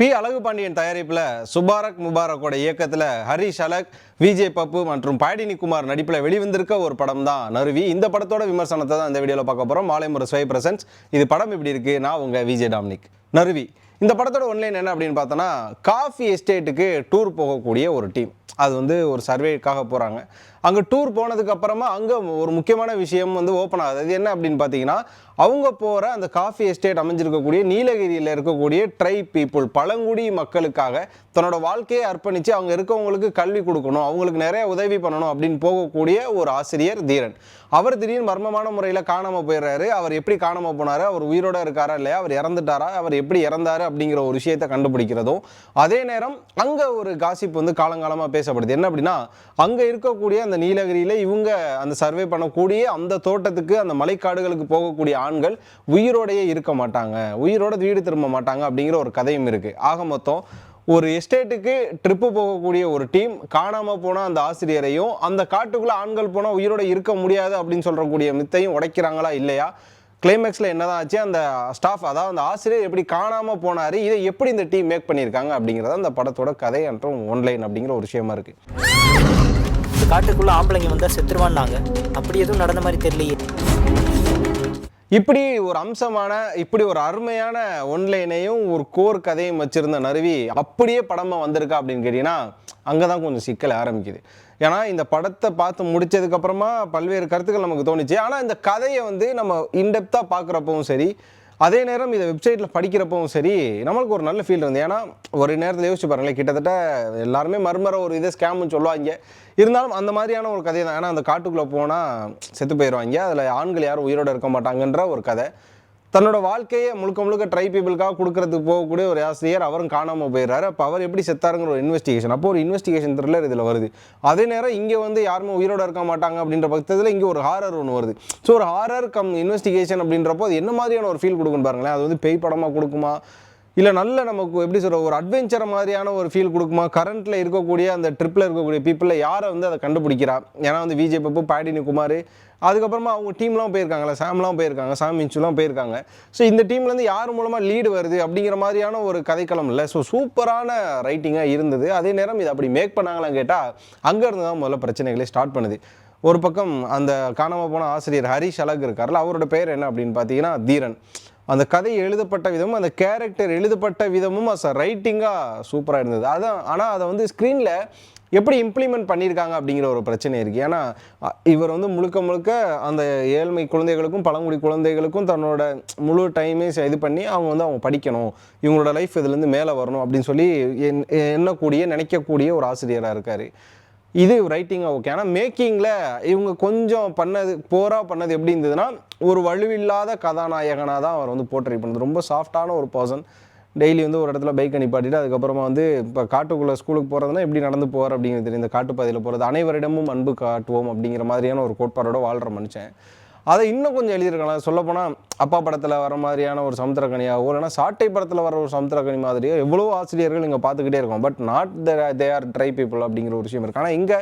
B. அழகு பாண்டியன் தயாரிப்பில் சுபாரக் முபாரக்கோட இயக்கத்தில் ஹரிஷ் அலக் விஜய் பப்பு மற்றும் பாடினி குமார் நடிப்பில் வெளிவந்திருக்க ஒரு படம் தான் நருவி இந்த படத்தோட விமர்சனத்தை தான் இந்த வீடியோவில் பார்க்க போகிறோம் மாலை முறை ஸ்வை பிரசன்ஸ். இது படம் இப்படி இருக்குது நான் உங்கள் விஜய் டாமினிக். நருவி இந்த படத்தோட ஒன்லைன் என்ன அப்படின்னு பார்த்தோன்னா காஃபி எஸ்டேட்டுக்கு டூர் போகக்கூடிய ஒரு டீம். அது வந்து ஒரு சர்வேக்காக போகிறாங்க அங்கே டூர் போனதுக்கு அப்புறமா அங்கே ஒரு முக்கியமான விஷயம் வந்து ஓப்பன் ஆகுது. அது என்ன அப்படின்னு பார்த்தீங்கன்னா அவங்க போகிற அந்த காஃபி எஸ்டேட் அமைஞ்சிருக்கக்கூடிய நீலகிரியில் இருக்கக்கூடிய ட்ரை பீப்புள் பழங்குடி மக்களுக்காக தன்னோட வாழ்க்கையை அர்ப்பணித்து அவங்க இருக்கவங்களுக்கு கல்வி கொடுக்கணும் அவங்களுக்கு நிறைய உதவி பண்ணணும் அப்படின்னு போகக்கூடிய ஒரு ஆசிரியர் தீரன். அவர் திடீர்னு மர்மமான முறையில் காணாமல் போயிடுறாரு. அவர் எப்படி காணாமல் போனார்? அவர் உயிரோட இருக்காரா இல்லையா? அவர் இறந்துட்டாரா? அவர் எப்படி இறந்தார் அப்படிங்கிற ஒரு விஷயத்தை கண்டுபிடிக்கிறதும் அதே நேரம் அங்கே ஒரு காசிப் வந்து காலங்காலமாக பேசப்படுது. என்ன அப்படின்னா அங்கே இருக்கக்கூடிய அந்த நீலகிரியில் இவங்க அந்த சர்வே பண்ணக்கூடிய அந்த தோட்டத்துக்கு அந்த மலைக்காடுகளுக்கு போகக்கூடிய ஆண்கள் உயிரோடையே இருக்க மாட்டாங்க. உயிரோட வீடு திரும்ப மாட்டாங்க அப்படிங்கிற ஒரு கதையும் இருக்குது ஆக மொத்தம் ஒரு எஸ்டேட்டுக்கு ட்ரிப்பு போகக்கூடிய ஒரு டீம் காணாமல் போன அந்த ஆசிரியரையும் அந்த காட்டுக்குள்ளே ஆண்கள் போனால் உயிரோட இருக்க முடியாது அப்படின்னு சொல்கிறக்கூடிய மித்தையும் உடைக்கிறாங்களா இல்லையா? கிளைமேக்ஸில் என்னதான் ஆச்சு? அந்த ஸ்டாஃப் அதாவது அந்த ஆசிரியர் எப்படி காணாமல் போனார்? இதை எப்படி இந்த டீம் மேக் பண்ணியிருக்காங்க அப்படிங்கிறத அந்த படத்தோட கதை என்றும் ஒன்லைன் அப்படிங்கிற ஒரு விஷயமா இருக்குது இந்த ஆம்பளைங்க வந்தால் செத்துருவான்னாங்க. அப்படி எதுவும் நடந்த மாதிரி தெரியலையே. இப்படி ஒரு அம்சமான இப்படி ஒரு அருமையான ஒன்லைனையும் ஒரு கோர் கதையும் வச்சிருந்த நருவி அப்படியே படமாக வந்திருக்கா அப்படின்னு கேட்டிங்கன்னா அங்கே தான் கொஞ்சம் சிக்கல் ஆரம்பிக்குது. ஏன்னா இந்த படத்தை பார்த்து முடித்ததுக்கப்புறமா பல்வேறு கருத்துக்கள் நமக்கு தோணுச்சு. ஆனால் இந்த கதையை வந்து நம்ம இன்டெப்த்தாக பார்க்குறப்பவும் சரி அதே நேரம் இதை வெப்சைட்டில் படிக்கிறப்பவும் சரி நம்மளுக்கு ஒரு நல்ல ஃபீல் இருந்தது. ஏன்னா ஒரு நேரத்தில் யோசிச்சு பாருங்களேன் கிட்டத்தட்ட எல்லாருமே மர்மர ஒரு இதே ஸ்கேம்னு சொல்லுவாங்க. இருந்தாலும் அந்த மாதிரியான ஒரு கதை தான் ஏன்னா அந்த காட்டுக்குள்ளே போனால் செத்து போயிடுவாங்க அதில் ஆண்கள் யாரும் உயிரோட இருக்க மாட்டாங்கன்ற ஒரு கதை. தன்னோட வாழ்க்கையை முழுக்க முழுக்க ட்ரை பீப்புளுக்காக கொடுக்கறதுக்கு போகக்கூடிய ஒரு ஆசிரியர் அவரும் காணாமல் போயிடுறாரு. அப்போ அவர் எப்படி செத்தாருங்கிற ஒரு இன்வெஸ்டிகேஷன் அப்போ ஒரு இன்வெஸ்டிகேஷன் த்ரில்லர் இதில் வருது. அதே நேரம் இங்கே வந்து யாருமே உயிரோட இருக்க மாட்டாங்க அப்படின்ற பட்சத்தில் இங்கே ஒரு ஹாரர் ஒன்று வருது. ஸோ ஒரு ஹாரர் கம் இன்வெஸ்டிகேஷன் அப்படின்றப்போ அது என்ன மாதிரியான ஒரு ஃபீல் கொடுக்குன்னு பாருங்களேன். அது வந்து பேய் படமாக கொடுக்குமா? இல்லை நல்ல நமக்கு எப்படி சொல்ற ஒரு அட்வென்ச்சர் மாதிரியான ஒரு ஃபீல் கொடுக்குமா? கரண்ட்டில் இருக்கக்கூடிய அந்த ட்ரிப்பில் இருக்கக்கூடிய பீப்புளில் யாரை வந்து அதை கண்டுபிடிக்கிறா? ஏன்னா வந்து விஜய் பப்பு பாடினி குமார் அதுக்கப்புறமா அவங்க டீம்லாம் போயிருக்காங்கல்ல சாம்லாம் போயிருக்காங்க சாம் இன்ச்சுலாம் போயிருக்காங்க. ஸோ இந்த டீம்லேருந்து யார் மூலமாக லீடு வருது அப்படிங்கிற மாதிரியான ஒரு கதைக்களம் இல்லை. ஸோ சூப்பரான ரைட்டிங்காக இருந்தது. அதே நேரம் இது அப்படி மேக் பண்ணாங்களான்னு கேட்டால் அங்கேருந்து தான் முதல்ல பிரச்சனைகளே ஸ்டார்ட் பண்ணுது. ஒரு பக்கம் அந்த காணாமல் போன ஆசிரியர் ஹரிஷ் அழகு இருக்கார்ல அவரோட பேர் என்ன அப்படின்னு பார்த்தீங்கன்னா தீரன். அந்த கதை எழுதப்பட்ட விதமும் அந்த கேரக்டர் எழுதப்பட்ட விதமும் அஸ் ரைட்டிங்காக சூப்பராக இருந்தது. அதான் ஆனால் அதை வந்து ஸ்க்ரீனில் எப்படி இம்ப்ளிமெண்ட் பண்ணியிருக்காங்க அப்படிங்கிற ஒரு பிரச்சனை இருக்குது ஏன்னா இவர் வந்து முழுக்க முழுக்க அந்த ஏழ்மை குழந்தைகளுக்கும் பழங்குடி குழந்தைகளுக்கும் தன்னோட முழு டைமே இது பண்ணி அவங்க வந்து அவங்க படிக்கணும். இவங்களோட லைஃப் இதுலேருந்து மேலே வரணும் அப்படின்னு சொல்லி எண்- எண்ணக்கூடிய நினைக்கக்கூடிய ஒரு ஆசிரியராக இருக்கார். இது ரைட்டிங்காக ஓகே ஆனால் மேக்கிங்கில் இவங்க கொஞ்சம் பண்ணது போராக பண்ணது எப்படி இருந்ததுன்னா ஒரு வலுவில்லாத கதாநாயகனாக தான் அவர் வந்து போர்ட்ரேட் பண்ணது. ரொம்ப சாஃப்டான ஒரு பர்சன் டெய்லி வந்து ஒரு இடத்துல பைக்கை நிப்பாட்டிட்டு அதுக்கப்புறமா வந்து இப்போ காட்டுக்குள்ளே ஸ்கூலுக்கு போகிறதுனா எப்படி நடந்து போகிற அப்படிங்கிறது தெரியும். இந்த காட்டுப்பாதையில் போகிறது அனைவரிடமும் அன்பு காட்டுவோம் அப்படிங்கிற மாதிரியான ஒரு கோட்பாடோட வாழ்கிற மனுஷன். அதை இன்னும் கொஞ்சம் எழுதியிருக்கலாம். சொல்லப்போனால் அப்பா படத்தில் வர மாதிரியான ஒரு சமுத்திரக்கனியாகவோ இல்லைனா சாட்டை படத்தில் வர ஒரு சமுத்திரக்கனி மாதிரியோ எவ்வளோ ஆசிரியர்கள் இங்கே பார்த்துக்கிட்டே இருக்கோம். But not they are dry people அப்படிங்கிற ஒரு விஷயம் இருக்குது ஆனால் இங்கே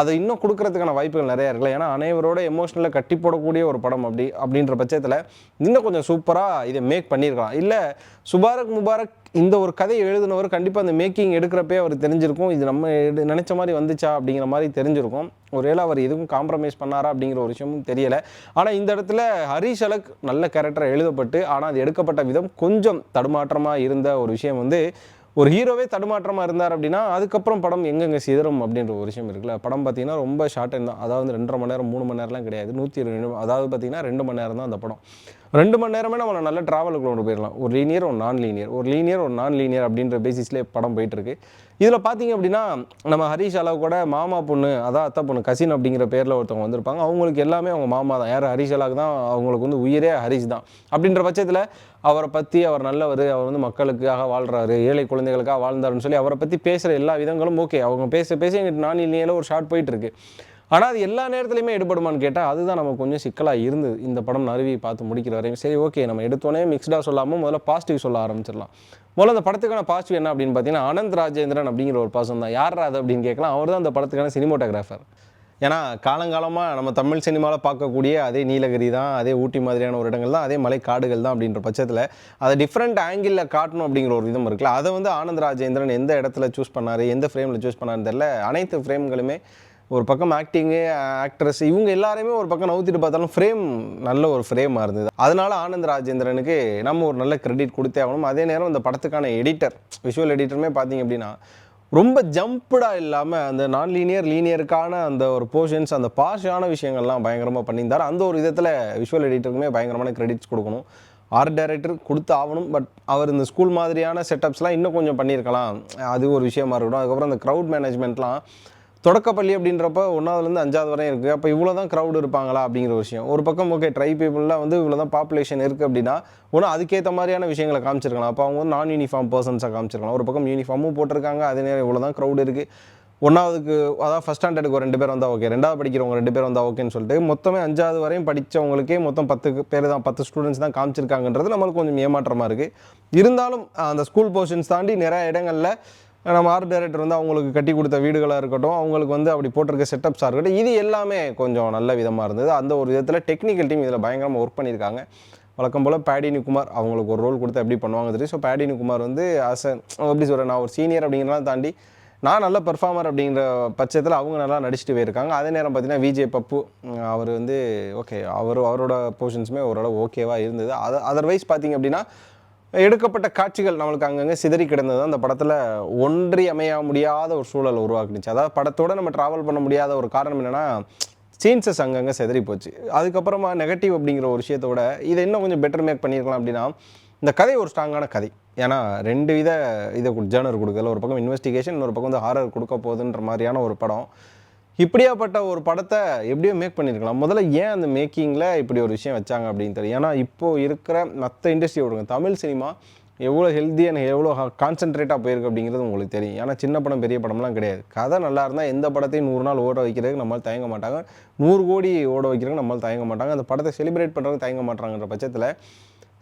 அதை இன்னும் கொடுக்கறதுக்கான வாய்ப்புகள் நிறையா இருக்குல்ல. ஏன்னா அனைவரோட எமோஷனலில் கட்டி போடக்கூடிய ஒரு படம் அப்படி அப்படின்ற பட்சத்தில் இன்னும் கொஞ்சம் சூப்பராக இதை மேக் பண்ணியிருக்கலாம். இல்லை சுபாரக் முபாரக் இந்த ஒரு கதையை எழுதினவர் கண்டிப்பாக அந்த மேக்கிங் எடுக்கிறப்பே அவர் தெரிஞ்சிருக்கும். இது நம்ம எடு- மாதிரி வந்துச்சா அப்படிங்கிற மாதிரி தெரிஞ்சிருக்கும். ஒருவேளை அவர் எதுவும் காம்ப்ரமைஸ் பண்ணாரா அப்படிங்கிற ஒரு விஷயமும் தெரியலை. ஆனால் இந்த இடத்துல ஹரிஷ் அலக் நல்ல கேரக்டர் எழுதப்பட்டு ஆனால் அது எடுக்கப்பட்ட விதம் கொஞ்சம் தடுமாற்றமாக இருந்த ஒரு விஷயம் வந்து ஒரு ஹீரோவே தடுமாற்றமாக இருந்தார் அப்படின்னா அதுக்கப்புறம் படம் எங்கெங்கே சிதறும் அப்படின்ற ஒரு விஷயம் இருக்குல்ல. படம் பார்த்தீங்கன்னா ரொம்ப ஷார்ட் டைம் தான். அதாவது ரெண்டரை மணி நேரம் மூணு மணி நேரம்லாம் கிடையாது. நூற்றி இருபது அதாவது பார்த்தீங்கன்னா ரெண்டு மணி நேரம் தான் அந்த படம். ரெண்டு மணி நேரமே நம்ம நல்ல ட்ராவலுக்கு கொண்டு போயிடலாம் ஒரு லீனியர் ஒரு நான் லீனியர் ஒரு லீனியர் ஒரு நான் லீனியர் அப்படின்ற பேசிஸ்லேயே படம் போயிட்டுருக்கு இதில் பார்த்தீங்க அப்படின்னா நம்ம ஹரிஷ் அளவு கூட மாமா பொண்ணு அதான் அத்தை பொண்ணு கசின் அப்படிங்கிற பேரில் ஒருத்தவங்க வந்திருப்பாங்க. அவங்களுக்கு எல்லாமே அவங்க மாமா தான். யார் ஹரிஷ் அலாவுக்கு தான் அவங்களுக்கு வந்து உயிரே ஹரிஷ் தான். அப்படின்ற பட்சத்தில் அவரை பற்றி அவர் நல்லவர் அவர் வந்து மக்களுக்காக வாழ்றாரு ஏழை குழந்தைகளுக்காக வாழ்ந்தாருன்னு சொல்லி அவரை பற்றி பேசுகிற எல்லா விதங்களும் ஓகே அவங்க பேச பேச எங்கிட்ட நான் இல்லையில ஒரு ஷார்ட் போயிட்டு இருக்கு. ஆனால் அது எல்லா நேரத்துலையுமே எடுபடுமான்னு கேட்டால் அதுதான் நமக்கு கொஞ்சம் சிக்கலாக இருந்தது. இந்த படம் நறுவி பார்த்து முடிக்கிற வரையும். சரி ஓகே நம்ம எடுத்தோடனே மிக்ஸ்டாக சொல்லாமல் முதல்ல பாசிட்டிவ் சொல்ல ஆரம்பிச்சிடலாம். முதல்ல அந்த படத்துக்கான பாசிட்டிவ் என்ன அப்படின்னு பார்த்தீங்கன்னா அனந்த் ராஜேந்திரன் அப்படிங்கிற ஒரு பர்சன் தான். யார் அது அப்படின்னு கேட்கலாம். அவர் தான் அந்த படத்துக்கான சினிமோட்டோகிராஃபர் ஏன்னா காலங்காலமாக நம்ம தமிழ் சினிமாவில் பார்க்கக்கூடிய அதே நீலகிரி தான் அதே ஊட்டி மாதிரியான ஒரு இடங்கள் தான் அதே மலை காடுகள் தான் அப்படின்ற பட்சத்தில் அதை டிஃப்ரெண்ட் ஆங்கிளில் காட்டணும் அப்படிங்கிற ஒரு விதம் இருக்குல்ல. அதை வந்து ஆனந்த் ராஜேந்திரன் எந்த இடத்துல சூஸ் பண்ணார் எந்த ஃப்ரேமில் சூஸ் பண்ணாருன்னு தெரியல. அனைத்து ஃப்ரேம்களுமே ஒரு பக்கம் ஆக்டிங்கு ஆக்ட்ரஸ் இவங்க எல்லாருமே ஒரு பக்கம் நவுத்திட்டு பார்த்தாலும் ஃப்ரேம் நல்ல ஒரு ஃப்ரேமாக இருந்தது. அதனால ஆனந்த் ராஜேந்திரனுக்கு நம்ம ஒரு நல்ல கிரெடிட் கொடுத்தே ஆகணும். அதே நேரம் இந்த படத்துக்கான எடிட்டர் விஷுவல் எடிட்டருமே பார்த்தீங்க அப்படின்னா ரொம்ப ஜம்ப்டாக இல்லாமல் அந்த நான் லீனியர் லீனியருக்கான அந்த ஒரு போர்ஷன்ஸ் அந்த பாஷான விஷயங்கள்லாம் பயங்கரமாக பண்ணியிருந்தார். அந்த ஒரு விதத்தில் விஷுவல் எடிட்டருக்குமே பயங்கரமான கிரெடிட்ஸ் கொடுக்கணும். ஆர்ட் டைரக்டர் கொடுத்து ஆகணும். பட் அவர் இந்த ஸ்கூல் மாதிரியான செட்டப்ஸ்லாம் இன்னும் கொஞ்சம் பண்ணியிருக்கலாம். அது ஒரு விஷயமா இருக்கட்டும். அதுக்கப்புறம் அந்த க்ரௌட் மேனேஜ்மெண்ட்லாம் தொடக்கப்பள்ளி அப்படின்றப்ப ஒன்றாவதுலேருந்து அஞ்சாவது வரையும் இருக்குது அப்போ இவ்வளோ தான் க்ரௌடு இருப்பாங்களா அப்படிங்கிற விஷயம். ஒரு பக்கம் ஓகே ட்ரை பீப்புளில் வந்து இவ்வளோ தான் பாப்புலேஷன் இருக்குது அப்படின்னா ஒன்றும் அதுக்கேற்ற மாதிரியான விஷயங்களை காமிச்சிருக்கலாம். அப்போ அவங்க வந்து நான் யூனிஃபார்ம் பர்சன்ஸாக காமிச்சிருக்கலாம். ஒரு பக்கம் யூனிஃபார்மும் போட்டிருக்காங்க அதே நேரம் இவ்வளோ தான் க்ரௌட் இருக்குது ஒன்றாவதுக்கு அதாவது ஃபஸ்ட் ஸ்டாண்டர்டுக்கு ஒரு ரெண்டு பேர் வந்தால் ஓகே ரெண்டாவது படிக்கிறவங்க ரெண்டு பேர் வந்தால் ஓகேன்னு சொல்லிட்டு மொத்தமே அஞ்சாவது வரையும் படித்தவங்களுக்கே மொத்தம் பத்து பேர் தான் பத்து ஸ்டூடெண்ட்ஸ் தான் காமிச்சிருக்காங்கன்றது நம்மளுக்கு கொஞ்சம் ஏமாற்றமாக இருக்குது இருந்தாலும் அந்த ஸ்கூல் போர்ஷன்ஸ் தாண்டி நிறைய இடங்களில் நம்ம ஆர்ட் டைரக்டர் வந்து அவங்களுக்கு கட்டி கொடுத்த வீடுகளாக இருக்கட்டும் அவங்களுக்கு வந்து அப்படி போட்டிருக்க செட்டப்ஸாக இருக்கட்டும் இது எல்லாமே கொஞ்சம் நல்ல விதமாக இருந்தது. அந்த ஒரு விதத்தில் டெக்னிக்கல் டீம் இதில் பயங்கரமாக ஒர்க் பண்ணியிருக்காங்க. வழக்கம் போல் பேடினி குமார் அவங்களுக்கு ஒரு ரோல் கொடுத்து எப்படி பண்ணுவாங்க தெரியும். ஸோ பேடினி குமார் வந்து ஆஸ் எப்படி சொல்கிறேன் நான் ஒரு சீனியர் அப்படிங்கிறலாம் தாண்டி நான் நல்ல பெர்ஃபார்மர் அப்படிங்கிற பட்சத்தில் அவங்க நல்லா நடிச்சுட்டு போயிருக்காங்க. அதே நேரம் பார்த்தீங்கன்னா விஜய் பப்பு அவர் வந்து ஓகே அவர் அவரோட போர்ஷன்ஸுமே ஓரளவு ஓகேவாக இருந்தது. அது அதர்வைஸ் பார்த்தீங்க அப்படின்னா எடுக்கப்பட்ட காட்சிகள் நம்மளுக்கு அங்கங்கே சிதறி கிடந்தது. அந்த படத்தில் ஒன்றி அமைய முடியாத ஒரு சூழல் உருவாக்குனுச்சு. அதாவது படத்தோட நம்ம ட்ராவல் பண்ண முடியாத ஒரு காரணம் என்னென்னா சீன்சஸ் அங்கங்கே செதறி போச்சு. அதுக்கப்புறமா நெகட்டிவ் அப்படிங்கிற ஒரு விஷயத்தோட இதை இன்னும் கொஞ்சம் பெட்டர் மேக் பண்ணியிருக்கலாம் அப்படின்னா இந்த கதை ஒரு ஸ்ட்ராங்கான கதை. ஏன்னா ரெண்டு வித இதை ஜேர்னர் கொடுக்கல. ஒரு பக்கம் இன்வெஸ்டிகேஷன் இன்னொரு பக்கம் வந்து ஹாரர் கொடுக்க போகுதுன்ற மாதிரியான ஒரு படம். இப்படியாப்பட்ட ஒரு படத்தை எப்படியோ மேக் பண்ணியிருக்கலாம். முதல்ல ஏன் அந்த மேக்கிங்கில் இப்படி ஒரு விஷயம் வச்சாங்க அப்படின்னு தெரியும் ஏன்னா இப்போது இருக்கிற மற்ற இண்டஸ்ட்ரி விடுங்க. தமிழ் சினிமா எவ்வளோ ஹெல்த்தி எனக்கு எவ்வளோ கான்சென்ட்ரேட்டாக போயிருக்கு அப்படிங்கிறது உங்களுக்கு தெரியும். ஏன்னா சின்ன படம் பெரிய படம்லாம் கிடையாது. கதை நல்லா இருந்தால் எந்த படத்தையும் நூறு நாள் ஓட வைக்கிறதுக்கு நம்மளால் தயங்க மாட்டாங்க. நூறு கோடி ஓட வைக்கிறதுக்கு நம்மளால் தயங்க மாட்டாங்க. அந்த படத்தை செலிப்ரேட் பண்ணுறதுக்கு தயங்க மாட்டாங்கிற பட்சத்தில்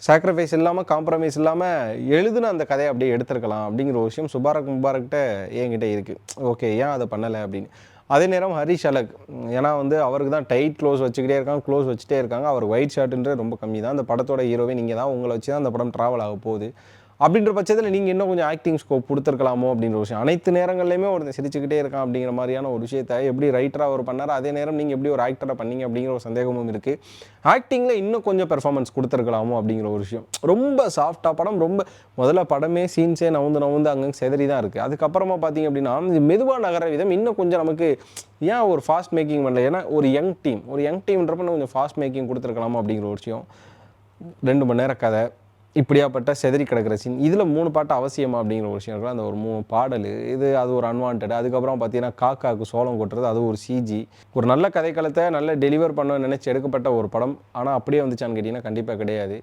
சாக்ரிஃபைஸ் இல்லாமல் காம்ப்ரமைஸ் இல்லாமல் எழுதுன அந்த கதையை அப்படியே எடுத்திருக்கலாம் அப்படிங்கிற ஒரு விஷயம் சுபாரக் முபாரக்கிட்ட என்கிட்ட இருக்குது ஓகே ஏன் அதை பண்ணலை அப்படின்னு. அதே நேரம் ஹரிஷ் அலக் ஏன்னா வந்து அவருக்கு தான் டைட் க்ளோஸ் வச்சுக்கிட்டே இருக்காங்க க்ளோஸ் வச்சுட்டே இருக்காங்க. அவர் ஒயிட் ஷர்ட்டுன்றது ரொம்ப கம்மி தான். அந்த படத்தோட ஹீரோவே நீங்கள் தான். உங்களை வச்சு தான் அந்த படம் ட்ராவல் ஆக போகுது. அப்படின்ற பட்சத்தில் நீங்கள் இன்னும் கொஞ்சம் ஆக்டிங் ஸ்கோப் கொடுத்துருக்கலாமோ அப்படின்ற ஒரு விஷயம். அனைத்து நேரங்கள்லையுமே ஒருத்தன் சிரிச்சுக்கிட்டே இருக்கான் அப்படிங்கிற மாதிரியான ஒரு விஷயத்தை எப்படி ரைட்டராக அவர் பண்ணார் அதே நேரம் நீங்கள் எப்படி ஒரு ஆக்டராக பண்ணீங்க அப்படிங்கிற ஒரு சந்தேகமும் இருக்குது ஆக்டிங்கில் இன்னும் கொஞ்சம் பெர்ஃபார்மன்ஸ் கொடுத்துருக்கலாமோ அப்படிங்கிற ஒரு விஷயம். ரொம்ப சாஃப்டாக படம் ரொம்ப முதல்ல படமே சீன்ஸே நவுந்து நவுந்து அங்கங்கே செதறி தான் இருக்குது அதுக்கப்புறமா பார்த்தீங்க அப்படின்னா மெதுவாக நகர விதம் இன்னும் கொஞ்சம் நமக்கு ஏன் ஒரு ஃபாஸ்ட் மேக்கிங் பண்ணல? ஏன்னா ஒரு யங் டீம் ஒரு யங் டீம்ன்றப்ப கொஞ்சம் ஃபாஸ்ட் மேக்கிங் கொடுத்துருக்கலாமா அப்படிங்கிற ஒரு விஷயம். ரெண்டு மணி நேரம் கதை. இப்படியாப்பட்ட செதறி கிடக்கிற சீன் இதில் மூணு பாட்டு அவசியமா அப்படிங்கிற ஒரு விஷயம் இருக்குல்ல? அந்த ஒரு மூணு பாடல் இது அது ஒரு அன்வான்ட் அதுக்கப்புறம் பார்த்தீங்கன்னா காக்காக்கு சோளம் கொட்டுறது அது ஒரு சிஜி ஒரு நல்ல கதைக்களத்தை நல்ல டெலிவர் பண்ண நினச்சி எடுக்கப்பட்ட ஒரு படம். ஆனால் அப்படியே வந்துச்சான்னு கேட்டிங்கன்னா கண்டிப்பாக கிடையாது.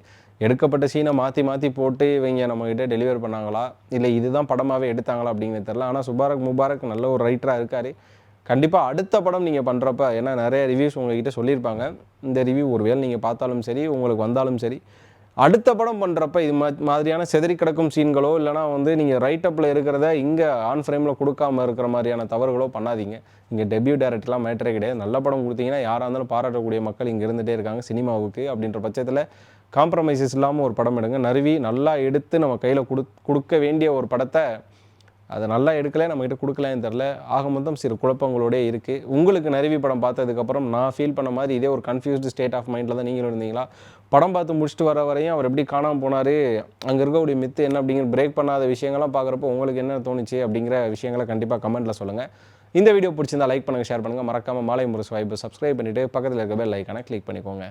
எடுக்கப்பட்ட சீனை மாற்றி மாற்றி போட்டு இவங்க நம்மக்கிட்ட டெலிவர் பண்ணாங்களா? இல்லை இதுதான் படமாகவே எடுத்தாங்களா அப்படிங்கிறது தெரில ஆனால் சுபாரக் முபாரக் நல்ல ஒரு ரைட்டராக இருக்கார். கண்டிப்பாக அடுத்த படம் நீங்கள் பண்ணுறப்ப ஏன்னா நிறைய ரிவ்யூஸ் உங்ககிட்ட சொல்லியிருப்பாங்க. இந்த ரிவ்யூ ஒரு வேலை நீங்கள் பார்த்தாலும் சரி உங்களுக்கு வந்தாலும் சரி அடுத்த படம் பண்ணுறப்ப இது மா மாதிரியான செதறி கிடக்கும் சீன்களோ இல்லைனா வந்து நீங்கள் ரைட்டப்பில் இருக்கிறத இங்கே ஆன் ஃப்ரேமில் கொடுக்காம இருக்கிற மாதிரியான தவறுகளோ பண்ணாதீங்க. இங்கே டெபியூ டேரக்டர்லாம் மேட்டரே கிடையாது. நல்ல படம் கொடுத்தீங்கன்னா யாராக இருந்தாலும் பாராட்டக்கூடிய மக்கள் இங்கே இருந்துகிட்டே இருக்காங்க சினிமாவுக்கு அப்படின்ற பட்சத்தில் காம்ப்ரமைசஸ் இல்லாமல் ஒரு படம் எடுங்க. நறுவி நல்லா எடுத்து நம்ம கையில் கொடு கொடுக்க வேண்டிய ஒரு படத்தை அதை நல்லா எடுக்கல நம்மகிட்ட கொடுக்கலன்னு தெரில. ஆக மொத்தம் சிறு குழப்பங்களோடே இருக்குது உங்களுக்கு நறுவி படம் பார்த்ததுக்கப்புறம் நான் ஃபீல் பண்ண மாதிரி இதே ஒரு கன்ஃபியூஸ்டு ஸ்டேட் ஆஃப் மைண்டில் தான் நீங்களும் இருந்தீங்களா? படம் பார்த்து முடிச்சுட்டு வர வரையும் அவர் எப்படி காணாமல் போனார்? அங்கே இருக்கக்கூடிய மித்து என்ன அப்படிங்கிற பிரேக் பண்ணாத விஷயங்கள்லாம் பார்க்குறப்போ உங்களுக்கு என்ன தோணுச்சு அப்படிங்கிற விஷயங்களை கண்டிப்பாக கமெண்ட்டில் சொல்லுங்கள் இந்த வீடியோ பிடிச்சிருந்தா லைக் பண்ணுங்கள் ஷேர் பண்ணுங்கள் மறக்காமல் மாலை முரசு வாய்ப்பு சப்ஸ்கிரைப் பண்ணிவிட்டு பக்கத்தில் இருக்க பெல் ஐக்கானை கிளிக் பண்ணிக்கோங்க.